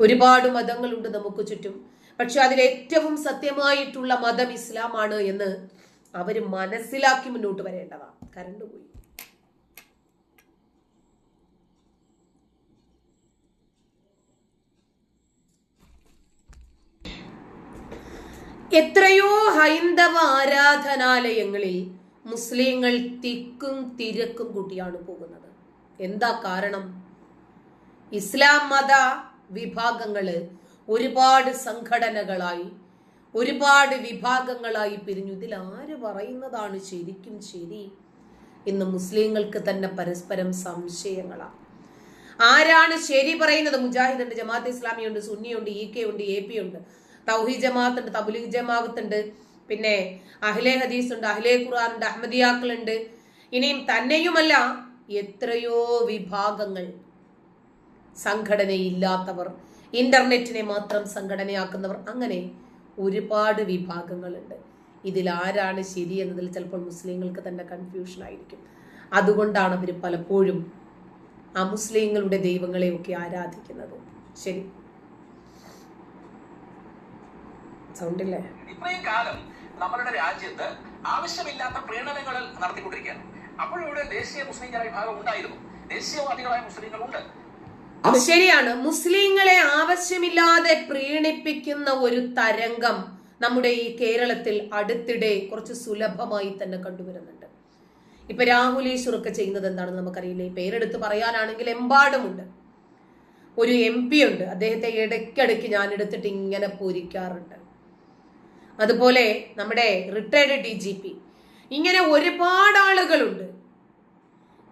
ഒരുപാട് മതങ്ങളുണ്ട് നമുക്ക് ചുറ്റും. പക്ഷെ അതിലേറ്റവും സത്യമായിട്ടുള്ള മതം ഇസ്ലാമാണ് എന്ന് അവർ മനസ്സിലാക്കി മുന്നോട്ട് വരേണ്ടതാണ്. കരണ്ട് പോയി. എത്രയോ ഹൈന്ദവ ആരാധനാലയങ്ങളിൽ മുസ്ലിങ്ങൾ തിക്കും തിരക്കും കൂട്ടിയാണ് പോകുന്നത്. എന്താ കാരണം? ഇസ്ലാം മത വിഭാഗങ്ങൾ ഒരുപാട് സംഘടനകളായി ഒരുപാട് വിഭാഗങ്ങളായി പിരിഞ്ഞു. ഇതിൽ ആര് പറയുന്നതാണ് ശരിക്കും ശരി ഇന്ന് മുസ്ലിങ്ങൾക്ക് തന്നെ പരസ്പരം സംശയങ്ങളാണ് ആരാണ് ശരി പറയുന്നത്? മുജാഹിദ് ഉണ്ട് ജമാഅത്ത് സുന്നി ഉണ്ട് ഇ കെ ഉണ്ട് എ പി ഉണ്ട് തൗഹി ജമാഅത്ത് ഉണ്ട് തബുലീഗ് ജമാഅത്ത് ഉണ്ട് പിന്നെ അഹ്ലെ ഹദീസ് ഉണ്ട് അഹ്ലെ ഖുർആൻ ഉണ്ട് അഹമ്മദിയാക്കൾ ഉണ്ട് ഇനിയും തന്നെയുമല്ല എത്രയോ വിഭാഗങ്ങൾ സംഘടനയില്ലാത്തവർ ഇന്റർനെറ്റിനെ മാത്രം സംഘടനയാക്കുന്നവർ അങ്ങനെ ഒരുപാട് വിഭാഗങ്ങളുണ്ട്. ഇതിൽ ആരാണ് ശരി എന്നതിൽ ചിലപ്പോൾ മുസ്ലിങ്ങൾക്ക് തന്നെ കൺഫ്യൂഷൻ ആയിരിക്കും. അതുകൊണ്ടാണ് അവർ പലപ്പോഴും ആ മുസ്ലിങ്ങളുടെ ദൈവങ്ങളെയൊക്കെ ആരാധിക്കുന്നത്. ശരി. സൗണ്ടില്ലേ? ഇത്രയും കാലം നമ്മളുടെ രാജ്യത്ത് ആവശ്യമില്ലാത്ത പ്രീണനങ്ങൾ നടത്തിക്കൊണ്ടിരിക്കുകയാണ്. അപ്പോഴിവിടെ ദേശീയ മുസ്ലിം ജനവിഭാഗം ഉണ്ടായിരുന്നു. ദേശീയവാദികളായ അത് ശരിയാണ് മുസ്ലിങ്ങളെ ആവശ്യമില്ലാതെ പ്രീണിപ്പിക്കുന്ന ഒരു തരംഗം നമ്മുടെ ഈ കേരളത്തിൽ അടുത്തിടെ കുറച്ച് സുലഭമായി തന്നെ കണ്ടുവരുന്നുണ്ട്. ഇപ്പൊ രാഹുൽ ഈശ്വറൊക്കെ ചെയ്യുന്നത് എന്താണെന്ന് നമുക്കറിയില്ല. ഈ പേരെടുത്ത് പറയാനാണെങ്കിൽ എമ്പാടുമുണ്ട്. ഒരു എം പി ഉണ്ട്. അദ്ദേഹത്തെ ഇടയ്ക്കിടയ്ക്ക് ഞാൻ എടുത്തിട്ട് ഇങ്ങനെ പൂരിക്കാറുണ്ട്. അതുപോലെ നമ്മുടെ റിട്ടയർഡ് ഡി ജി പി ഇങ്ങനെ ഒരുപാട് ആളുകളുണ്ട്.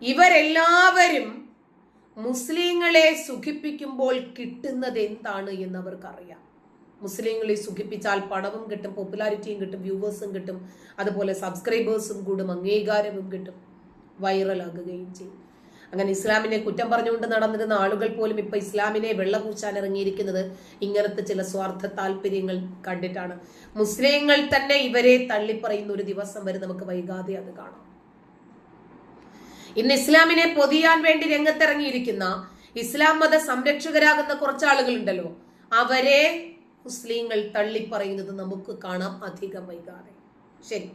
ഇവരെല്ലാവരും മുസ്ലിങ്ങളെ സുഖിപ്പിക്കുമ്പോൾ കിട്ടുന്നത് എന്താണ് എന്ന് അവർക്കറിയാം മുസ്ലിങ്ങളെ സുഖിപ്പിച്ചാൽ പണവും കിട്ടും പോപ്പുലാരിറ്റിയും കിട്ടും വ്യൂവേഴ്സും കിട്ടും അതുപോലെ സബ്സ്ക്രൈബേഴ്സും കൂടും അംഗീകാരവും കിട്ടും വൈറലാകുകയും ചെയ്യും. അങ്ങനെ ഇസ്ലാമിനെ കുറ്റം പറഞ്ഞുകൊണ്ട് നടന്നിരുന്ന ആളുകൾ പോലും ഇപ്പൊ ഇസ്ലാമിനെ വെള്ളപൂച്ചാൻ ഇറങ്ങിയിരിക്കുന്നത് ഇങ്ങനത്തെ ചില സ്വാർത്ഥ താല്പര്യങ്ങൾ കണ്ടിട്ടാണ്. മുസ്ലിങ്ങൾ തന്നെ ഇവരെ തള്ളിപ്പറയുന്ന ഒരു ദിവസം വരെ നമുക്ക് വൈകാതെ അത് കാണാം. ഇന്ന് ഇസ്ലാമിനെ പൊതിയാൻ വേണ്ടി രംഗത്തിറങ്ങിയിരിക്കുന്ന ഇസ്ലാം മത സംരക്ഷകരാകുന്ന കുറച്ച് ആളുകളുണ്ടല്ലോ അവരെ മുസ്ലിങ്ങൾ തള്ളിപ്പറയുന്നത് നമുക്ക് കാണാം അധികം വൈകാതെ. ശരി.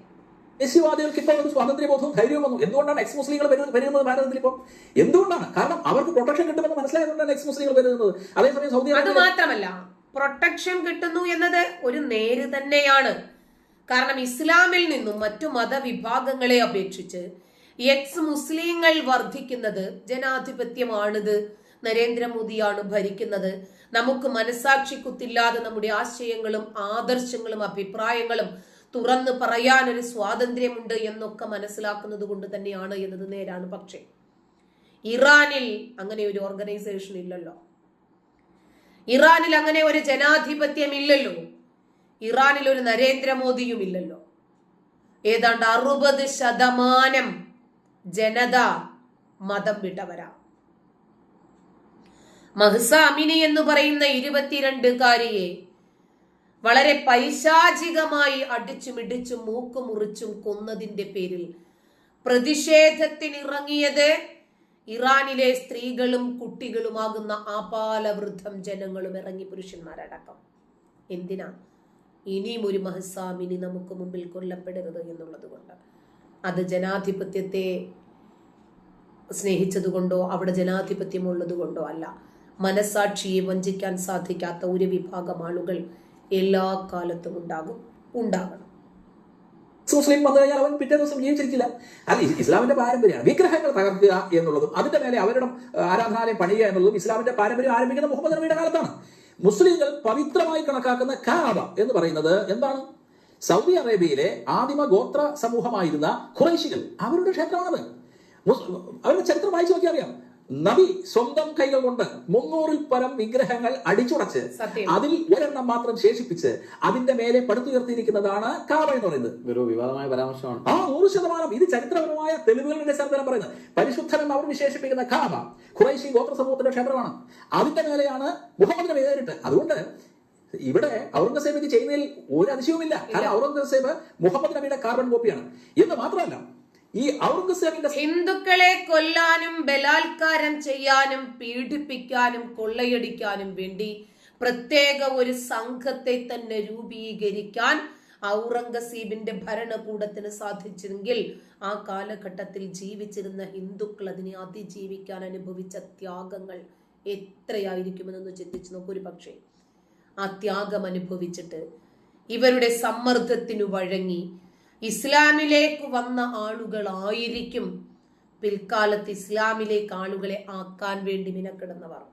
ദേശീയവാദികൾക്ക് ഇപ്പോൾ ഒരു സ്വാതന്ത്ര്യബോധവും ധൈര്യവും വന്നു എന്തുകൊണ്ടാണ് എക്സ് മുസ്ലിങ്ങൾ വരുന്നത് വരുന്നത് ഭാരതത്തിൽ ഇപ്പോൾ? എന്തുകൊണ്ടാണ്? കാരണം അവർക്ക് പ്രൊട്ടക്ഷൻ കിട്ടുമെന്ന് മനസ്സിലായതുകൊണ്ടാണ് എക്സ് മുസ്ലിങ്ങൾ വരുന്നത്. അതേസമയം സൗദി അത് മാത്രമല്ല പ്രൊട്ടക്ഷൻ കിട്ടുന്നു എന്നത് ഒരു നേര് തന്നെയാണ്. കാരണം ഇസ്ലാമിൽ നിന്നും മറ്റു മതവിഭാഗങ്ങളെ അപേക്ഷിച്ച് എക്സ് മുസ്ലിങ്ങൾ വർദ്ധിക്കുന്നത് ജനാധിപത്യമാണിത്. നരേന്ദ്രമോദിയാണ് ഭരിക്കുന്നത്. നമുക്ക് മനസാക്ഷി കുത്തില്ലാതെ നമ്മുടെ ആശയങ്ങളും ആദർശങ്ങളും അഭിപ്രായങ്ങളും തുറന്ന് പറയാൻ ഒരു സ്വാതന്ത്ര്യമുണ്ട് എന്നൊക്കെ മനസ്സിലാക്കുന്നത് കൊണ്ട് തന്നെയാണ് എന്നത് നേരാണ് പക്ഷേ. ഇറാനിൽ അങ്ങനെ ഒരു ഓർഗനൈസേഷൻ ഇല്ലല്ലോ. ഇറാനിൽ അങ്ങനെ ഒരു ജനാധിപത്യം ഇല്ലല്ലോ. ഇറാനിൽ ഒരു നരേന്ദ്രമോദിയും ഇല്ലല്ലോ. ഏതാണ്ട് അറുപത് ശതമാനം ജനത മതം വിട്ടവരാ. മഹ്സ അമിനി എന്ന് പറയുന്ന ഇരുപത്തിരണ്ടുകാരിയെ വളരെ പൈശാചികമായി അടിച്ചും ഇടിച്ചും മൂക്ക് മുറിച്ചും കൊന്നതിന്റെ പേരിൽ പ്രതിഷേധത്തിനിറങ്ങിയത് ഇറാനിലെ സ്ത്രീകളും കുട്ടികളുമാകുന്ന ആപാലവൃദ്ധം ജനങ്ങളും ഇറങ്ങി പുരുഷന്മാരടക്കം. എന്തിനാ ഇനിയും ഒരു മഹസാമിനി നമുക്ക് മുമ്പിൽ കൊല്ലപ്പെടരുത് എന്നുള്ളത് കൊണ്ട്? അത് ജനാധിപത്യത്തെ സ്നേഹിച്ചതുകൊണ്ടോ അവിടെ ജനാധിപത്യമുള്ളതുകൊണ്ടോ അല്ല. മനസാക്ഷിയെ വഞ്ചിക്കാൻ സാധിക്കാത്ത ഒരു വിഭാഗം ആളുകൾ എല്ലാ കാലത്തും ഉണ്ടാകും ഉണ്ടാകണം. മുസ്ലിം വന്നു കഴിഞ്ഞാൽ അവൻ പിറ്റേ ദിവസം ജീവിച്ചിരിക്കില്ല. അല്ല ഇസ്ലാമിന്റെ പാരമ്പര്യമാണ് വിഗ്രഹങ്ങൾ തകർക്കുക എന്നുള്ളതും അതിന്റെ മേലെ അവരുടെ ആരാധനാലയം പണിയുക എന്നുള്ളതും ഇസ്ലാമിന്റെ പാരമ്പര്യം ആരംഭിക്കുന്ന മുഹമ്മദ് നബിയുടെ കാലത്താണ്. മുസ്ലിങ്ങൾ പവിത്രമായി കണക്കാക്കുന്ന കാബ എന്ന് പറയുന്നത് എന്താണ്? സൗദി അറേബ്യയിലെ ആദിമ ഗോത്ര സമൂഹമായിരുന്ന ഖുറൈശികൾ അവരുടെ ക്ഷേത്രമാണത്. അവരുടെ ചരിത്രം വായിച്ചു നോക്കിയാൽ അറിയാം. നബി സ്വന്തം കൈകൾ കൊണ്ട് മുന്നൂറിൽ പരം വിഗ്രഹങ്ങൾ അടിച്ചുടച്ച് അതിൽ ഒരെണ്ണം മാത്രം ശേഷിപ്പിച്ച് അതിന്റെ മേലെ പടുത്തുയർത്തിയിരിക്കുന്നതാണ് കാബ എന്ന് പറയുന്നത്. ഒരു വിവാദമായ പരാമർശമാണ്. ആ നൂറ് ശതമാനം. ഇത് ചരിത്രപരമായ തെളിവുകളുടെ ചരിത്രം പറയുന്നത്. പരിശുദ്ധനം അവർ വിശേഷിപ്പിക്കുന്ന കാബ ഖുറൈശി ഗോത്ര സമൂഹത്തിന്റെ ക്ഷേത്രമാണ്. അതിന്റെ മേലെയാണ് മുഹമ്മദിനെ പേരിട്ട് അതുകൊണ്ട് ഇവിടെ ഔറംഗസേബ് ഇത് ചെയ്യുന്നതിൽ ഒരു അതിശയവുമില്ല. കാരണം ഔറംഗസേബ് മുഹമ്മദ് നബിയുടെ കാർബൺ കോപ്പിയാണ് എന്ന് മാത്രമല്ല ഈ ഔറംഗസേബിന്റെ ഹിന്ദുക്കളെ കൊല്ലാനും ബലാത്കാരം ചെയ്യാനും പീഡിപ്പിക്കാനും കൊള്ളയടിക്കാനും വേണ്ടി പ്രത്യേക ഒരു സംഘത്തെ തന്നെ രൂപീകരിക്കാൻ ഔറംഗസീബിന്റെ ഭരണകൂടത്തിന് സാധിച്ചെങ്കിൽ ആ കാലഘട്ടത്തിൽ ജീവിച്ചിരുന്ന ഹിന്ദുക്കൾ അതിനെ അതിജീവിക്കാൻ അനുഭവിച്ച ത്യാഗങ്ങൾ എത്രയായിരിക്കുമെന്നൊന്ന് ചിന്തിച്ചു നോക്കൂ ഒരു പക്ഷേ. ആ ത്യാഗം അനുഭവിച്ചിട്ട് ഇവരുടെ സമ്മർദ്ദത്തിനു വഴങ്ങി ഇസ്ലാമിലേക്ക് വന്ന ആളുകളായിരിക്കും പിൽക്കാലത്ത് ഇസ്ലാമിലേക്ക് ആളുകളെ ആക്കാൻ വേണ്ടി മിനക്കിടുന്നവർ.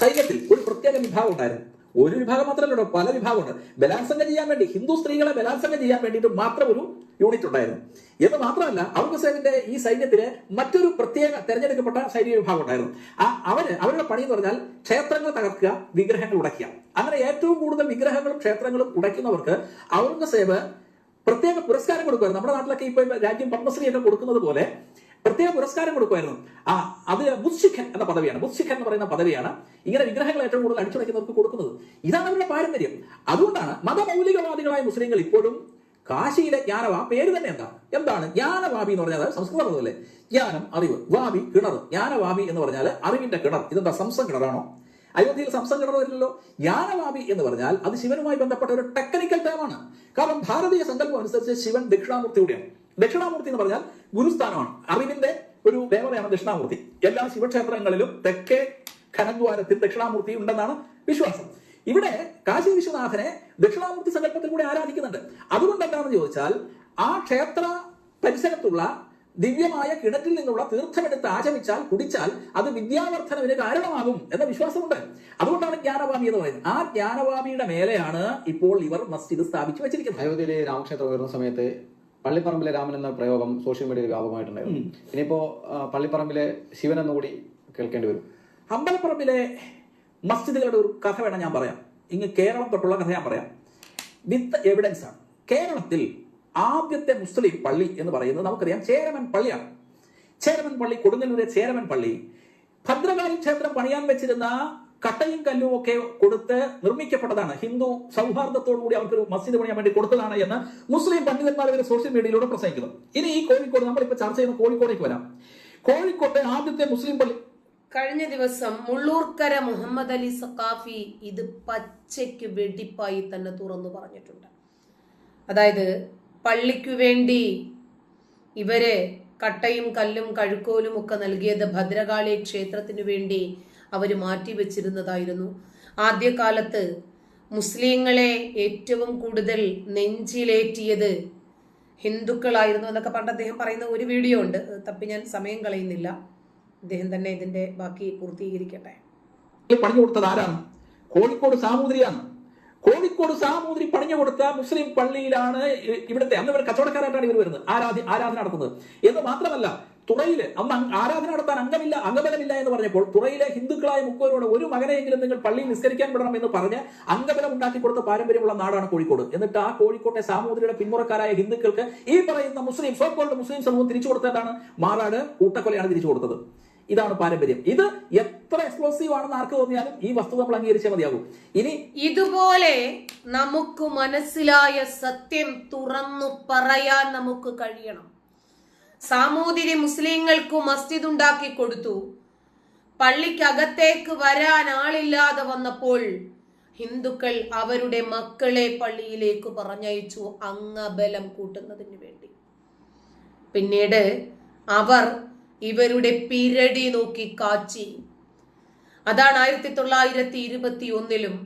സൈന്യത്തിൽ ഒരു പ്രത്യേക വിഭാഗം ഉണ്ടായിരുന്നു. ഒരു വിഭാഗം മാത്രമല്ല പല വിഭാഗമുണ്ട്. ബലാത്സംഗം ചെയ്യാൻ വേണ്ടി ഹിന്ദു സ്ത്രീകളെ ബലാത്സംഗം ചെയ്യാൻ വേണ്ടിയിട്ട് മാത്രം ഒരു യൂണിറ്റ് ഉണ്ടായിരുന്നു. എന്ന് മാത്രമല്ല ഔറംഗസേബിന്റെ ഈ സൈന്യത്തിന് മറ്റൊരു പ്രത്യേക തെരഞ്ഞെടുക്കപ്പെട്ട സൈനിക വിഭാഗം ഉണ്ടായിരുന്നു. ആ അവർ അവരുടെ പണി എന്ന് പറഞ്ഞാൽ ക്ഷേത്രങ്ങൾ തകർക്കുക വിഗ്രഹങ്ങൾ ഉടയ്ക്കുക. അങ്ങനെ ഏറ്റവും കൂടുതൽ വിഗ്രഹങ്ങളും ക്ഷേത്രങ്ങളും ഉടയ്ക്കുന്നവർക്ക് ഔറംഗസേബ് പ്രത്യേക പുരസ്കാരം കൊടുക്കുമായിരുന്നു. നമ്മുടെ നാട്ടിലൊക്കെ ഇപ്പൊ രാജ്യം പത്മശ്രീ ഒക്കെ കൊടുക്കുന്നത് പോലെ പ്രത്യേക പുരസ്കാരം കൊടുക്കുമായിരുന്നു. ആ അത് ബുദ്ധിഖൻ എന്ന പദവിയാണ്. ബുദ്ധിഖൻ എന്ന് പറയുന്ന പദവിയാണ് ഇങ്ങനെ വിഗ്രഹങ്ങൾ ഏറ്റവും കൂടുതൽ അടിച്ചുടയ്ക്കുന്നവർക്ക് കൊടുക്കുന്നത്. ഇതാണ് അവരുടെ പാരമ്പര്യം. അതുകൊണ്ടാണ് മതമൗലികവാദികളായ മുസ്ലിങ്ങൾ ഇപ്പോഴും കാശിയിലെ ജ്ഞാനവ പേര് തന്നെ എന്താ? എന്താണ്? ജ്ഞാനവാബി എന്ന് പറഞ്ഞാൽ സംസ്കൃത പദമല്ലേ? ജ്ഞാനം അറിവ്. വാബി കിണർ. ജ്ഞാനവാബി എന്ന് പറഞ്ഞാൽ അറിവിന്റെ കിണർ. ഇതെന്താ? സംസം കിണറാണോ? അയോധ്യയിൽ സംസം കിണർ വരില്ലല്ലോ ജ്ഞാനവാപി എന്ന് പറഞ്ഞാൽ അത് ശിവനുമായി ബന്ധപ്പെട്ട ഒരു ടെക്നിക്കൽ ടേമാണ് കാരണം ഭാരതീയ സങ്കല്പം അനുസരിച്ച് ശിവൻ ദക്ഷിണാമൂർത്തി കൂടിയാണ്. ദക്ഷിണാമൂർത്തി എന്ന് പറഞ്ഞാൽ ഗുരുസ്ഥാനമാണ്. അറിവിന്റെ ഒരു ദേവതയാണ് ദക്ഷിണാമൂർത്തി. എല്ലാ ശിവക്ഷേത്രങ്ങളിലും തെക്കേ ഖനദ്വാരത്തിൽ ദക്ഷിണാമൂർത്തി ഉണ്ടെന്നാണ് വിശ്വാസം. ഇവിടെ കാശി വിശ്വനാഥനെ ദക്ഷിണാമൂർത്തി സങ്കല്പത്തിൽ കൂടെ ആരാധിക്കുന്നുണ്ട്. അതുകൊണ്ട് എന്താണെന്ന് ചോദിച്ചാൽ ആ ക്ഷേത്ര പരിസരത്തുള്ള ദിവ്യമായ കിണറ്റിൽ നിന്നുള്ള തീർത്ഥമെടുത്ത് ആചമിച്ചാൽ കുടിച്ചാൽ അത് വിദ്യാവർദ്ധനവിന് കാരണമാകും എന്ന വിശ്വാസമുണ്ട്. അതുകൊണ്ടാണ് ജ്ഞാനവാമി എന്ന് പറയുന്നത്. ആ ജ്ഞാനവാമിയുടെ മേലെയാണ് ഇപ്പോൾ ഇവർ മസ്ജിദ് സ്ഥാപിച്ചു വെച്ചിരിക്കുന്നത്. അയോധ്യയിലെ രാമക്ഷേത്രം ഉയർന്ന സമയത്ത് പള്ളിപ്പറമ്പിലെ രാമൻ എന്ന പ്രയോഗം സോഷ്യൽ മീഡിയയിൽ വ്യാപകമായിട്ടുണ്ടായിരുന്നു. ഇനിയിപ്പോ പള്ളിപ്പറമ്പിലെ ശിവൻ എന്നുകൂടി കേൾക്കേണ്ടി വരും. അമ്പലപ്പറമ്പിലെ മസ്ജിദുകളുടെ ഒരു കഥ വേണം ഞാൻ പറയാം. ഇങ്ങ് കേരളം തൊട്ടുള്ള കഥ ഞാൻ പറയാം. വിത്ത് എവിഡൻസ് ആണ്. കേരളത്തിൽ ആദ്യത്തെ മുസ്ലിം പള്ളി എന്ന് പറയുന്നത് നമുക്കറിയാം ചേരമൻ പള്ളിയാണ്. ചേരമൻ പള്ളി കൊടുങ്ങല്ലൂരെ ചേരമൻ പള്ളി. ഭദ്രകാളി ക്ഷേത്രം പണിയാൻ വെച്ചിരുന്ന കട്ടയും കല്ലും ഒക്കെ കൊടുത്ത് നിർമ്മിക്കപ്പെട്ടതാണ്. ഹിന്ദു സൗഹാർദ്ദത്തോടുകൂടി അവർക്കൊരു മസ്ജിദ് പണിയാൻ വേണ്ടി കൊടുത്തതാണ് എന്ന് മുസ്ലിം പണ്ഡിതന്മാർ ഇവർ സോഷ്യൽ മീഡിയയിലൂടെ പ്രസംഗിക്കുന്നു. ഇനി ഈ കോഴിക്കോട് നമ്മളിപ്പോൾ ചർച്ച ചെയ്യുന്ന കോഴിക്കോടേക്ക് വരാം. കോഴിക്കോട്ടെ ആദ്യത്തെ മുസ്ലിം പള്ളി. കഴിഞ്ഞ ദിവസം മുള്ളൂർക്കര മുഹമ്മദ് അലി സഖാഫി ഇത് പച്ചയ്ക്ക് വെടിപ്പായി തന്നെ തുറന്നു പറഞ്ഞിട്ടുണ്ട്. അതായത് പള്ളിക്കു വേണ്ടി ഇവർ കട്ടയും കല്ലും കഴുക്കോലും ഒക്കെ നൽകിയത് ഭദ്രകാളി ക്ഷേത്രത്തിനു വേണ്ടി അവർ മാറ്റിവെച്ചിരുന്നതായിരുന്നു ആദ്യകാലത്ത് മുസ്ലിങ്ങളെ ഏറ്റവും കൂടുതൽ നെഞ്ചിലേറ്റിയത് ഹിന്ദുക്കളായിരുന്നു എന്നൊക്കെ പണ്ട് അദ്ദേഹം പറയുന്ന ഒരു വീഡിയോ ഉണ്ട്. തപ്പി ഞാൻ സമയം കളയുന്നില്ല. അദ്ദേഹം തന്നെ ഇതിന്റെ ബാക്കി പൂർത്തീകരിക്കട്ടെ. പണിഞ്ഞു കൊടുത്തത് ആരാണ്? കോഴിക്കോട് സാമൂതിരിയാണ്. കോഴിക്കോട് സാമൂതിരി പണിഞ്ഞു കൊടുത്ത മുസ്ലിം പള്ളിയിലാണ് ഇവിടുത്തെ അന്ന് ഇവർ കച്ചവടക്കാരായിട്ടാണ് ഇവർ വരുന്നത്. ആരാധി ആരാധന നടത്തുന്നത്. എന്ന് മാത്രമല്ല തുറയിൽ അന്ന് ആരാധന നടത്താൻ അംഗമില്ല അംഗബലമില്ല എന്ന് പറഞ്ഞപ്പോൾ തുറയിലെ ഹിന്ദുക്കളായ മുക്കോരോട് ഒരു മകനെയെങ്കിലും നിങ്ങൾ പള്ളിയിൽ നിസ്കരിക്കാൻ വിടണം എന്ന് പറഞ്ഞ് അംഗബലം ഉണ്ടാക്കി കൊടുത്ത പാരമ്പര്യമുള്ള നാടാണ് കോഴിക്കോട്. എന്നിട്ട് ആ കോഴിക്കോട്ടെ സാമൂതിരിയുടെ പിന്മുറക്കാരായ ഹിന്ദുക്കൾക്ക് ഈ പറയുന്ന മുസ്ലിം സോക്കോൾഡ് മുസ്ലിം സമൂഹം തിരിച്ചു കൊടുത്തതാണ്. മാറാട് കൂട്ടക്കൊലയാണ് തിരിച്ചു കൊടുത്തത്. ഇതാണ് പാരമ്പര്യം. ഇത് എത്ര എക്സ്പ്ലോസീവ് ആണെന്ന് ആർക്ക് തോന്നിയാലും ഈ വസ്തു നമ്മൾ അംഗീകരിച്ചാൽ മതിയാകും. ഇനി ഇതുപോലെ നമുക്ക് മനസ്സിലായ സത്യം തുറന്നു പറയാൻ നമുക്ക് കഴിയണം. സാമൂതിരി മുസ്ലിങ്ങൾക്ക് മസ്ജിദ് ഉണ്ടാക്കി കൊടുത്തു. പള്ളിക്കകത്തേക്ക് വരാൻ ആളില്ലാതെ വന്നപ്പോൾ ഹിന്ദുക്കൾ അവരുടെ മക്കളെ പള്ളിയിലേക്ക് പറഞ്ഞയച്ചു അംഗബലം കൂട്ടുന്നതിന് വേണ്ടി. പിന്നീട് അവർ ഇവരുടെ പിരടി നോക്കി കാച്ചി. അതാണ് ആയിരത്തി തൊള്ളായിരത്തി ഇരുപത്തി ഒന്നിലും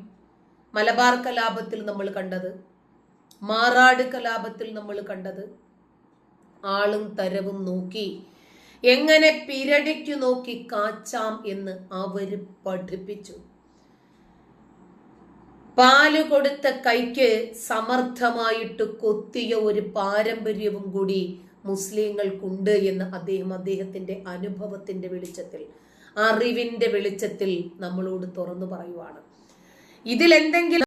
മലബാർ കലാപത്തിൽ നമ്മൾ കണ്ടത്. മാറാട് കലാപത്തിൽ നമ്മൾ കണ്ടത്. ആളും തരവും നോക്കി. എങ്ങനെ പിരടിക്കു നോക്കി കാച്ചാം എന്ന് അവർ പഠിപ്പിച്ചു. പാൽ കൊടുത്ത കൈക്ക് സമർത്ഥമായിട്ട് കൊത്തിയ ഒരു പാരമ്പര്യവും കൂടി മുസ്ലിങ്ങൾക്കുണ്ട് എന്ന് അദ്ദേഹം അദ്ദേഹത്തിന്റെ അനുഭവത്തിന്റെ വെളിച്ചത്തിൽ അറിവിന്റെ വെളിച്ചത്തിൽ നമ്മളോട് തുറന്നു പറയുവാണ്. ഇതിൽ എന്തെങ്കിലും